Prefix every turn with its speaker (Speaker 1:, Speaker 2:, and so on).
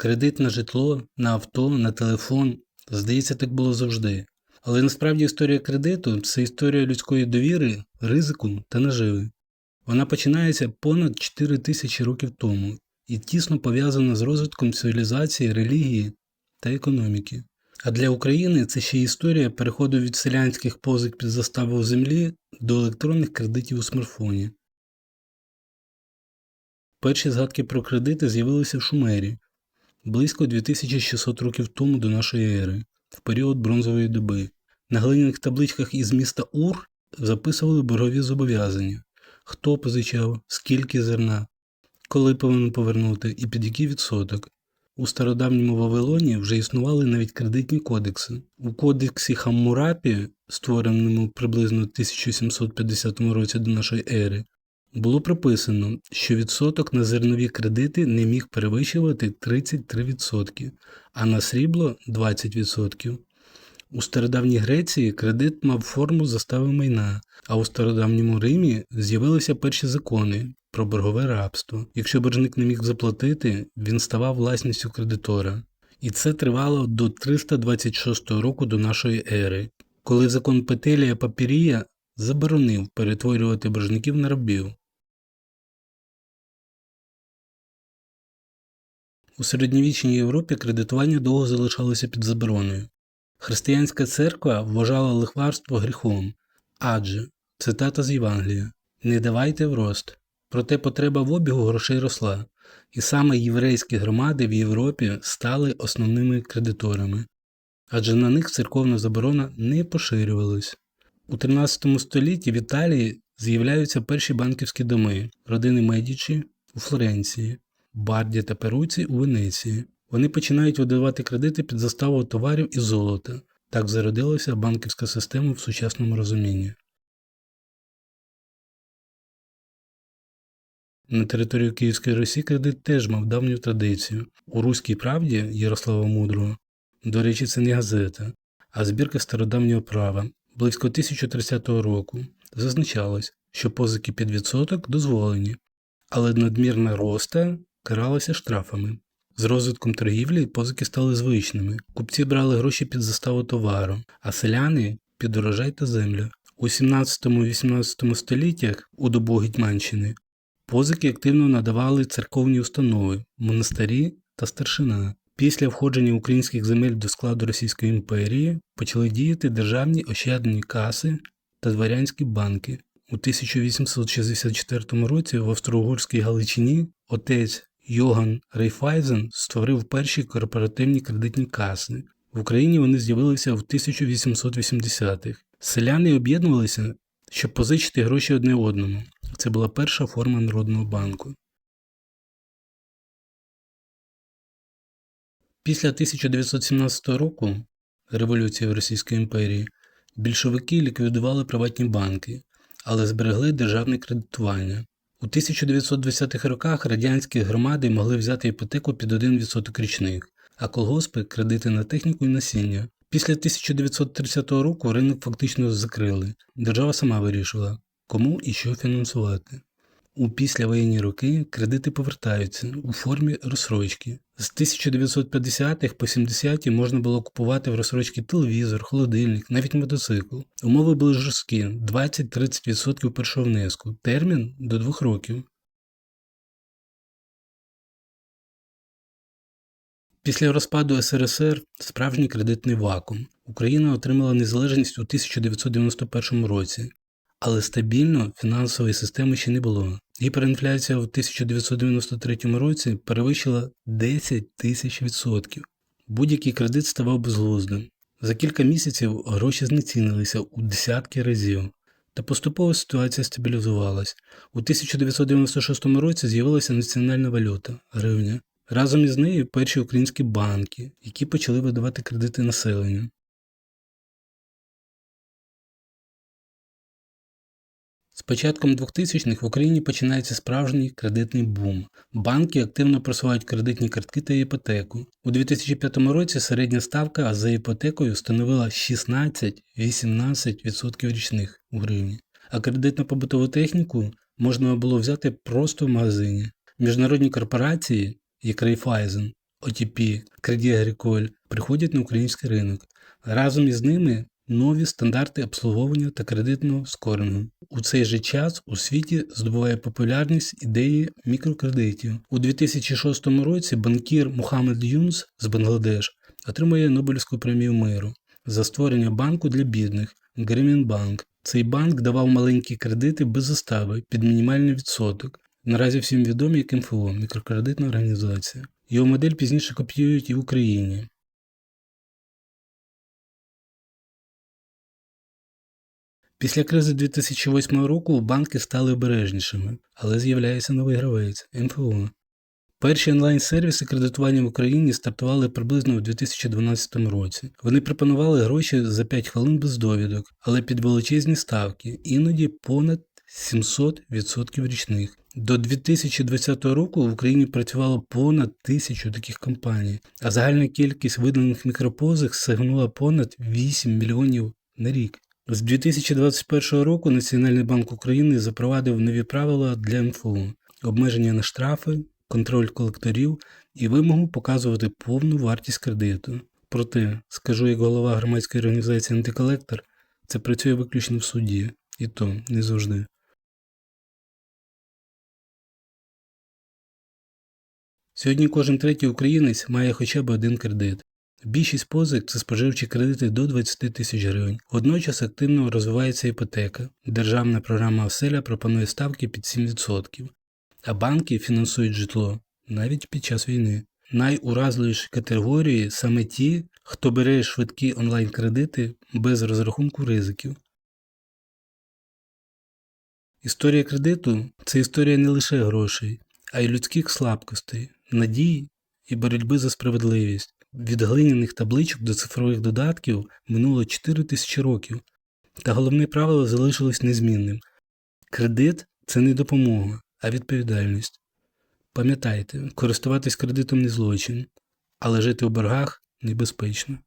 Speaker 1: Кредит на житло, на авто, на телефон. Здається, так було завжди. Але насправді історія кредиту це історія людської довіри, ризику та наживи. Вона починається понад 4 тисячі років тому і тісно пов'язана з розвитком цивілізації, релігії та економіки. А для України це ще історія переходу від селянських позик під заставу землі до електронних кредитів у смартфоні. Перші згадки про кредити з'явилися в Шумері близько 2600 років тому до нашої ери, в період бронзової доби. На глиняних табличках із міста Ур записували боргові зобов'язання, хто позичав, скільки зерна, коли повинен повернути і під який відсоток. У стародавньому Вавилоні вже існували навіть кредитні кодекси. У кодексі Хаммурапі, створеному приблизно в 1750 році до нашої ери, було прописано, що відсоток на зернові кредити не міг перевищувати 33%, а на срібло 20%. У стародавній Греції кредит мав форму застави майна, а у стародавньому Римі з'явилися перші закони про боргове рабство. Якщо боржник не міг заплатити, він ставав власністю кредитора. І це тривало до 326 року до нашої ери, коли закон Петелія Папірія заборонив перетворювати боржників на рабів. У середньовічній Європі кредитування довго залишалося під забороною. Християнська церква вважала лихварство гріхом, адже цитата з Євангелія не давайте в рост. Проте потреба в обігу грошей росла, і саме єврейські громади в Європі стали основними кредиторами, адже на них церковна заборона не поширювалась. У 13 столітті в Італії з'являються перші банківські доми родини Медічі у Флоренції, Барді та Перуці у Венеції. Вони починають видавати кредити під заставу товарів і золота. Так зародилася банківська система в сучасному розумінні. На території Київської Русі кредит теж мав давню традицію. У Руській правді Ярослава Мудрого, до речі, це не газета, а збірка стародавнього права близько 1030 року зазначалось, що позики під відсоток дозволені, але надмірна роста каралася штрафами. З розвитком торгівлі позики стали звичними. Купці брали гроші під заставу товару, а селяни під урожай та землю. У 17-18 століттях у добу Гетьманщини позики активно надавали церковні установи, монастирі та старшина. Після входження українських земель до складу Російської імперії почали діяти державні ощадні каси та дворянські банки. У 1864 році в Австро-Угорській Галичині отець Йоган Рейфайзен створив перші корпоративні кредитні каси. В Україні вони з'явилися в 1880-х. Селяни об'єднувалися, щоб позичити гроші одне одному. Це була перша форма народного банку. Після 1917 року революції в Російській імперії більшовики ліквідували приватні банки, але зберегли державне кредитування. У 1920-х роках радянські громади могли взяти іпотеку під 1% річних, а колгоспи кредити на техніку і насіння. Після 1930 року ринок фактично закрили. Держава сама вирішила, кому і що фінансувати. У післявоєнні роки кредити повертаються у формі розсрочки. З 1950-х по 70-ті можна було купувати в розсрочці телевізор, холодильник, навіть мотоцикл. Умови були жорсткі 20-30% першого внеску, термін до 2 років. Після розпаду СРСР справжній кредитний вакуум. Україна отримала незалежність у 1991 році, але стабільно фінансової системи ще не було. Гіперінфляція в 1993 році перевищила 10 тисяч відсотків. Будь-який кредит ставав безглуздим. За кілька місяців гроші знецінилися у десятки разів. Та поступово ситуація стабілізувалась. У 1996 році з'явилася національна валюта гривня. Разом із нею перші українські банки, які почали видавати кредити населенню. З початком 2000-х в Україні починається справжній кредитний бум. Банки активно просувають кредитні картки та іпотеку. У 2005 році середня ставка за іпотекою становила 16-18% річних у гривні, а кредит на побутову техніку можна було взяти просто в магазині. Міжнародні корпорації, як Рейфайзен, OTP, Credit Agricole приходять на український ринок. Разом із ними нові стандарти обслуговування та кредитного скорінгу. У цей же час у світі здобуває популярність ідеї мікрокредитів. У 2006 році банкір Мухаммед Юнс з Бангладеш отримує Нобелівську премію миру за створення банку для бідних Гремін Банк. Цей банк давав маленькі кредити без застави під мінімальний відсоток. Наразі всім відомі як МФО мікрокредитна організація. Його модель пізніше копіюють і в Україні. Після кризи 2008 року банки стали обережнішими, але з'являється новий гравець МФО. Перші онлайн-сервіси кредитування в Україні стартували приблизно у 2012 році. Вони пропонували гроші за 5 хвилин без довідок, але під величезні ставки, іноді понад 700% річних. До 2020 року в Україні працювало понад тисячу таких компаній, а загальна кількість виданих мікропозик сягнула понад 8 мільйонів на рік. З 2021 року Національний банк України запровадив нові правила для МФО, обмеження на штрафи, контроль колекторів і вимогу показувати повну вартість кредиту. Проте, скажу як голова громадської організації антиколектор, це працює виключно в суді, і то не завжди. Сьогодні кожен третій українець має хоча б один кредит. Більшість позик це споживчі кредити до 20 тисяч гривень. Водночас активно розвивається іпотека. Державна програма «Оселя» пропонує ставки під 7%, а банки фінансують житло навіть під час війни. Найуразливіші категорії саме ті, хто бере швидкі онлайн-кредити без розрахунку ризиків. Історія кредиту це історія не лише грошей, а й людських слабкостей, надій і боротьби за справедливість. Від глиняних табличок до цифрових додатків минуло 4 тисячі років, та головне правило залишилось незмінним. Кредит це не допомога, а відповідальність. Пам'ятайте, користуватись кредитом не злочин, але жити у боргах небезпечно.